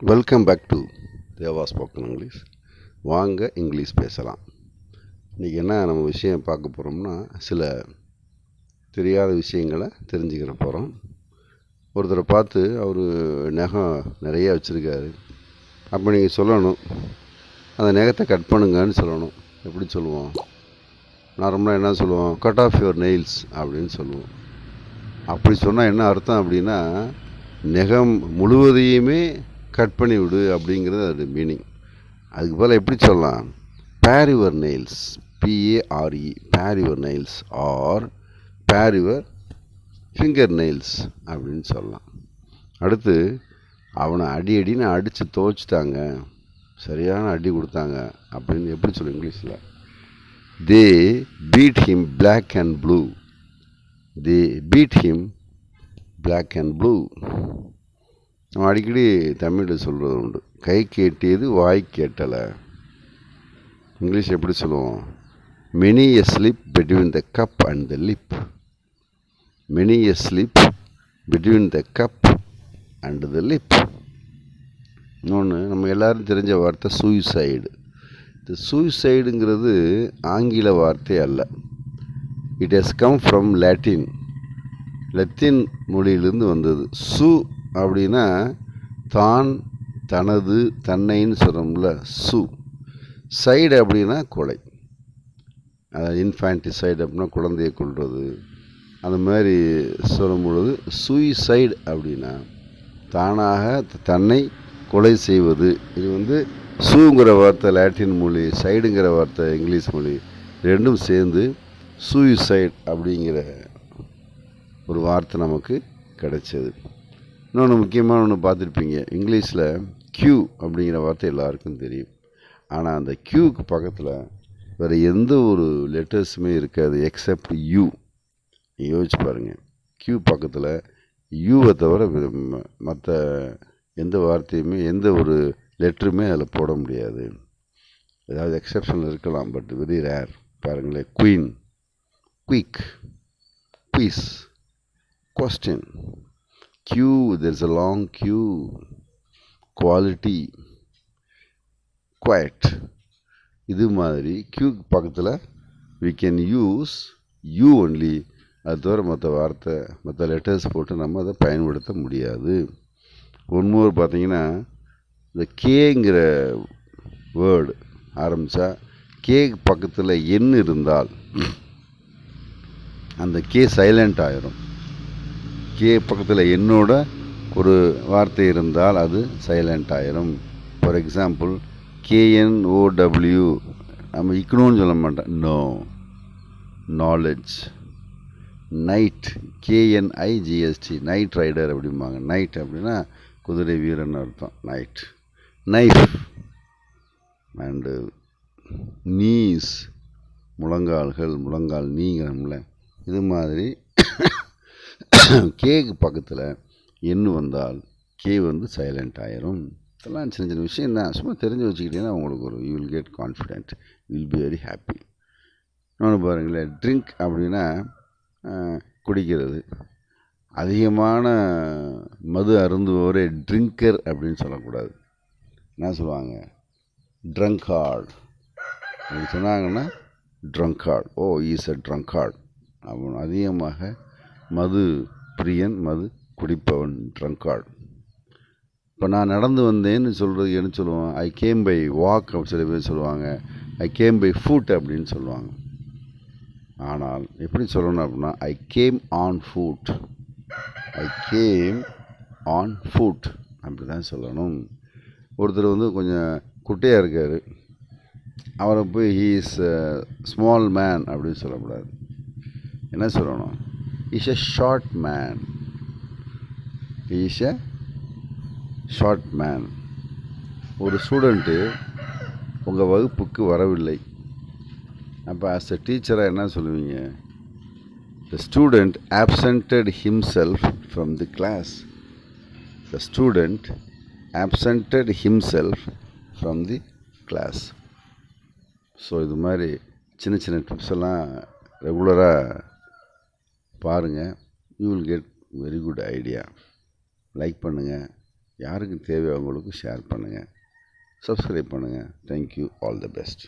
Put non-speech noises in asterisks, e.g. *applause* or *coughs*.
Welcome back to Deva spoken English வாங்க English பேசலாம். இன்றைக்கி என்ன நம்ம விஷயம் பார்க்க போகிறோம்னா சில தெரியாத விஷயங்களை தெரிஞ்சுக்கிற போகிறோம் ஒருத்தரை பார்த்து அவர் நகம் நிறையா வச்சுருக்காரு. அப்போ நீங்கள் சொல்லணும். அந்த நகத்தை கட் பண்ணுங்கன்னு சொல்லணும். எப்படி சொல்லுவோம்? நார்மலாக என்ன சொல்லுவோம்? கட் ஆஃப் யுவர் நெயில்ஸ் அப்படின்னு சொல்லுவோம். அப்படி சொன்னால் என்ன அர்த்தம் அப்படின்னா நெகம் முழுவதையுமே கட் பண்ணி விடு அப்படிங்கிறது அது மீனிங் அதுக்கு பதில் எப்படி சொல்லலாம்? Bare your nails B A R E bare your nails or bare your finger nails அப்படின்னு சொல்லலாம். அடுத்து அவனை அடி அடின்னு அடித்து துவைச்சிட்டாங்க. சரியான அடி கொடுத்தாங்க அப்படின்னு எப்படி சொல்லு இங்கிலீஷில்? They beat him black and blue they beat him black and blue நம்ம அடிக்கடி தமிழில் சொல்கிறது உண்டு. கை கேட்டியது வாய் கேட்டலை. இங்கிலீஷ் எப்படி சொல்லுவோம்? Many a slip between the cup and the lip many a slip between the cup and the lip இன்னொன்று நம்ம எல்லோரும் தெரிஞ்ச வார்த்தை சூசைடு இந்த சூசைடுங்கிறது ஆங்கில வார்த்தை அல்ல. It has come from Latin Latin மொழியிலிருந்து வந்தது. சு அப்படின்னா தான் தனது தன்னைன்னு சொல்கிறோம்ல சு. சைடு அப்படின்னா கொலை. அதாவது இன்ஃபேன்டிசைடு அப்படின்னா குழந்தையை கொள்வது அந்த மாதிரி சொல்லும் பொழுது சூசைடு அப்படின்னா தானாக தன்னை கொலை செய்வது. இது வந்து சூங்கிற வார்த்தை லாட்டின் மொழி சைடுங்கிற வார்த்தை இங்கிலீஷ் மொழி ரெண்டும் சேர்ந்து சூயிசைட் அப்படிங்கிற ஒரு வார்த்தை நமக்கு கிடைச்சது. இன்னொன்று முக்கியமான ஒன்று பார்த்துருப்பீங்க. இங்கிலீஷில் க்யூ அப்படிங்கிற வார்த்தை எல்லாருக்கும் தெரியும். ஆனால் அந்த க்யூக்கு பக்கத்தில் வேறு எந்த ஒரு லெட்டர்ஸுமே இருக்காது எக்ஸப்ட் யூ யோசிச்சு பாருங்கள் க்யூ பக்கத்தில் யூவை தவிர மற்ற எந்த வார்த்தையுமே எந்த ஒரு லெட்டருமே அதில் போட முடியாது. ஏதாவது எக்ஸப்ஷன் இருக்கலாம் பட் வெரி ரேர் பாருங்களேன் queen quick quiz question queue there's a long queue. Quality. Quiet. இது மாதிரி க்யூக்கு பக்கத்தில் we can use you only அது தவிர மற்ற வார்த்தை மற்ற லெட்டர்ஸ் போட்டு நம்ம அதை பயன்படுத்த முடியாது. ஒன்மோர் பார்த்தீங்கன்னா இந்த கேங்கிற வேர்டு ஆரம்பித்தா கேக்கு பக்கத்தில் எண் இருந்தால் அந்த கே சைலண்ட் ஆயிரும். கே பக்கத்தில் என்னோட ஒரு வார்த்தை இருந்தால் அது சைலண்ட் ஆயிரும். ஃபார் எக்ஸாம்பிள் கேஎன்ஓடபிள்யூ நம்ம இக்கணும்னு சொல்ல மாட்டேன் no knowledge knight கேஎன்ஐஜிஎஸ்டி knight rider அப்படிம்பாங்க. நைட் அப்படின்னா குதிரை வீரன் அர்த்தம். நைட் நைஃப் அண்டு நீஸ் முழங்கால்கள் முழங்கால் நீங்கிறோம்ல. இது மாதிரி *coughs* கேக்கு பக்கத்தில் எண்ணு வந்தால் கே வந்து சைலண்ட் ஆயிரும். இதெல்லாம் சின்ன சின்ன விஷயம் தான் சும்மா தெரிஞ்சு வச்சுக்கிட்டீங்கன்னா உங்களுக்கு ஒரு you will get confident will be very happy இன்னொன்று பாருங்களேன். ட்ரிங்க் அப்படின்னா குடிக்கிறது. அதிகமான மது அருந்துபவரே ட்ரிங்கர் அப்படின்னு சொல்லக்கூடாது. என்ன சொல்லுவாங்க? ட்ரங்கார்டு அப்படி சொன்னாங்கன்னா ட்ரங்கார்டு ஓ ஈஸ் அ ட்ரங்கார்டு அப்படின்னு அதிகமாக மது பிரியன் மது குடிப்பவன் ட்ரங்கார்டு இப்போ நான் நடந்து வந்தேன்னு சொல்கிறது என்ன சொல்லுவோம் ஐ கேம் பை வாக் அப்படி சில பேர் சொல்லுவாங்க. ஐ கேம் பை ஃபுட் அப்படின்னு சொல்லுவாங்க. ஆனால் எப்படி சொல்லணும் அப்படின்னா I came on foot I came on foot அப்படி தான் சொல்லணும். ஒருத்தர் வந்து கொஞ்சம் குட்டையாக இருக்கார். அவரை போய் ஹீ இஸ் ஸ்மால் மேன் அப்படின்னு சொல்லக்கூடாது. என்ன சொல்லணும்? Is a short man is a short man ஒரு ஸ்டூடெண்ட்டு உங்கள் வகுப்புக்கு வரவில்லை. அப்போ ஆஸ் எ டீச்சராக என்ன சொல்லுவீங்க? The student absented himself from the class the student absented himself from the class so இது மாதிரி சின்ன சின்ன டிப்ஸ் எல்லாம் ரெகுலராக பாருங்கள் you will get very good idea like பண்ணுங்கள் யாருக்கு தேவையோ அவங்களுக்கு ஷேர் பண்ணுங்கள் சப்ஸ்கிரைப் பண்ணுங்கள் தேங்க்யூ ஆல் த பெஸ்ட்